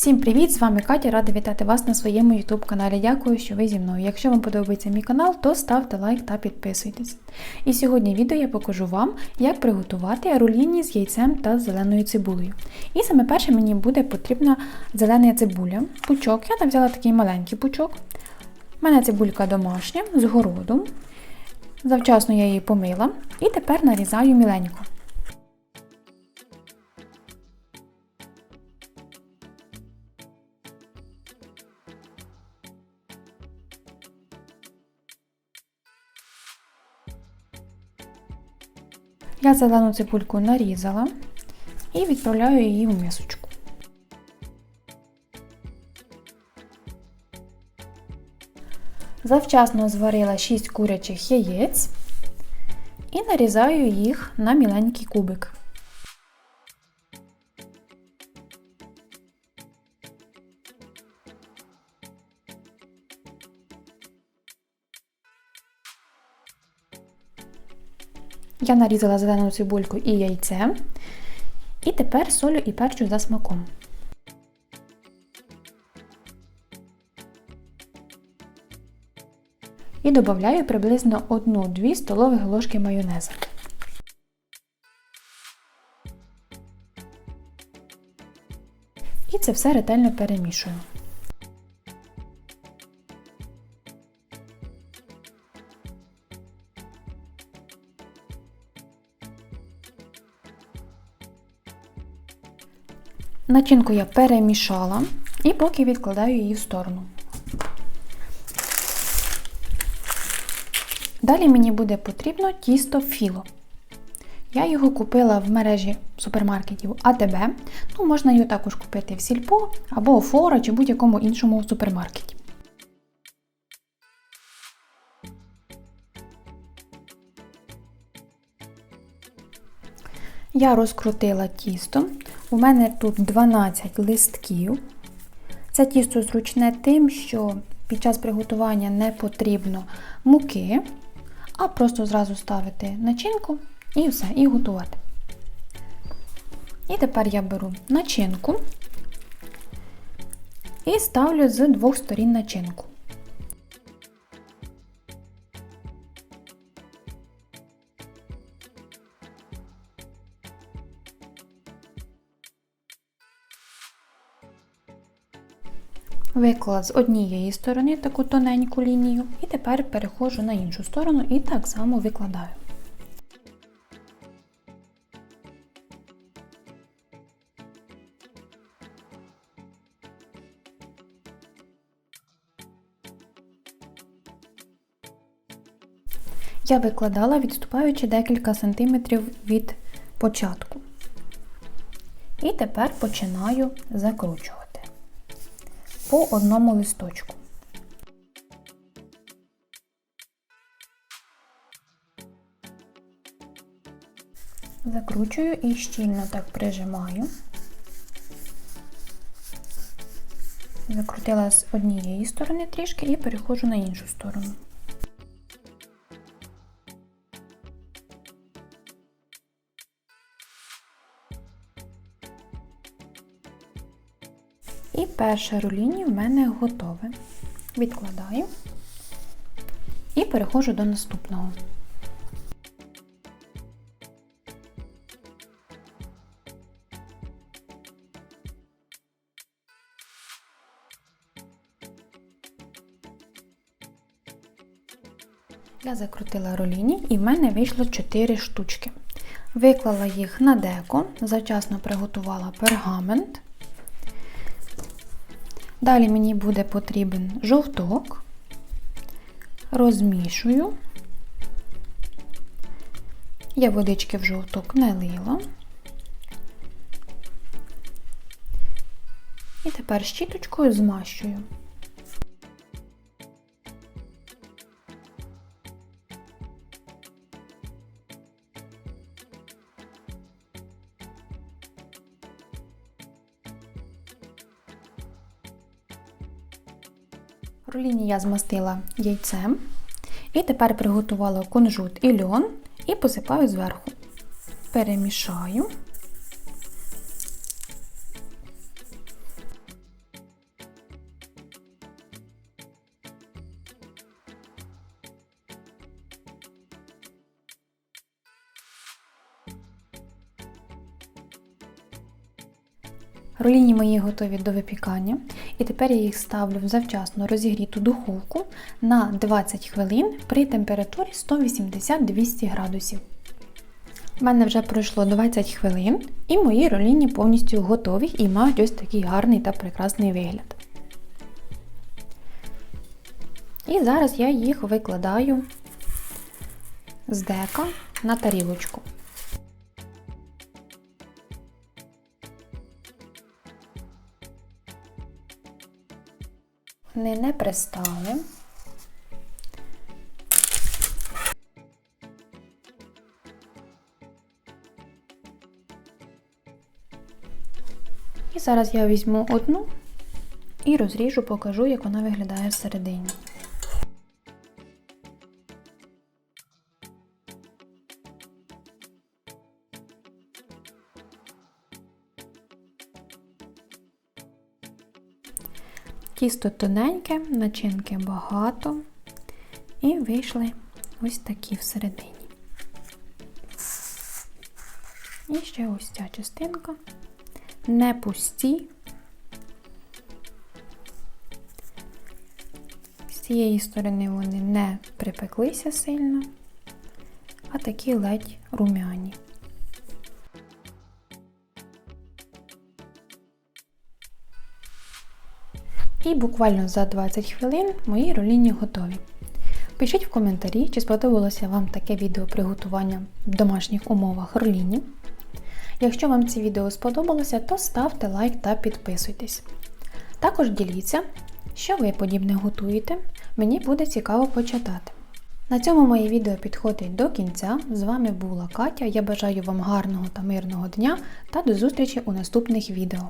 Всім привіт! З вами Катя, рада вітати вас на своєму YouTube каналі. Дякую, що ви зі мною. Якщо вам подобається мій канал, то ставте лайк та підписуйтесь. І сьогодні відео я покажу вам, як приготувати руліні з яйцем та зеленою цибулею. І саме перше мені буде потрібна зелена цибуля, пучок. Я взяла такий маленький пучок. У мене цибулька домашня з городу. Завчасно я її помила і тепер нарізаю міленько. Я зелену цибульку нарізала і відправляю її в мисочку. Завчасно зварила 6 курячих яєць і нарізаю їх на міленький кубик. Я нарізала зелену цибульку і яйце. І тепер солю і перчу за смаком. І додаю приблизно 1-2 столових ложки майонезу. І це все ретельно перемішую. Начинку я перемішала і поки відкладаю її в сторону. Далі мені буде потрібно тісто філо. Я його купила в мережі супермаркетів АТБ. Ну, можна його також купити в Сільпо або у Фора чи будь-якому іншому супермаркеті. Я розкрутила тісто. У мене тут 12 листків. Це тісто зручне тим, що під час приготування не потрібно муки, а просто зразу ставити начинку і все, і готувати. І тепер я беру начинку і ставлю з двох сторін начинку. Виклала з однієї сторони таку тоненьку лінію, і тепер переходжу на іншу сторону і так само викладаю. Я викладала, відступаючи декілька сантиметрів від початку. І тепер починаю закручувати по одному листочку. Закручую і щільно так прижимаю. Закрутила з однієї сторони трішки і переходжу на іншу сторону. І перше руління в мене готове. Відкладаю і переходжу до наступного. Я закрутила руліні і в мене вийшло 4 штучки. Виклала їх на деко, завчасно приготувала пергамент. Далі мені буде потрібен жовток, розмішую. Я водички в жовток налила. І тепер щіточкою змащую. Руліні я змастила яйцем. І тепер приготувала кунжут і льон і посипаю зверху. Перемішаю. Роліні мої готові до випікання, і тепер я їх ставлю в завчасно розігріту духовку на 20 хвилин при температурі 180-200 градусів. У мене вже пройшло 20 хвилин, і мої роліні повністю готові і мають ось такий гарний та прекрасний вигляд. І зараз я їх викладаю з дека на тарілочку. Вони не пристали. І зараз я візьму одну і розріжу, покажу, як вона виглядає всередині. Тісто тоненьке, начинки багато. І вийшли ось такі всередині. І ще ось ця частинка. Не пусті. З цієї сторони вони не припеклися сильно, а такі ледь румяні. І буквально за 20 хвилин мої роліні готові. Пишіть в коментарі, чи сподобалося вам таке відео приготування в домашніх умовах роліні. Якщо вам це відео сподобалося, то ставте лайк та підписуйтесь. Також діліться, що ви подібне готуєте, мені буде цікаво почитати. На цьому моє відео підходить до кінця. З вами була Катя. Я бажаю вам гарного та мирного дня та до зустрічі у наступних відео.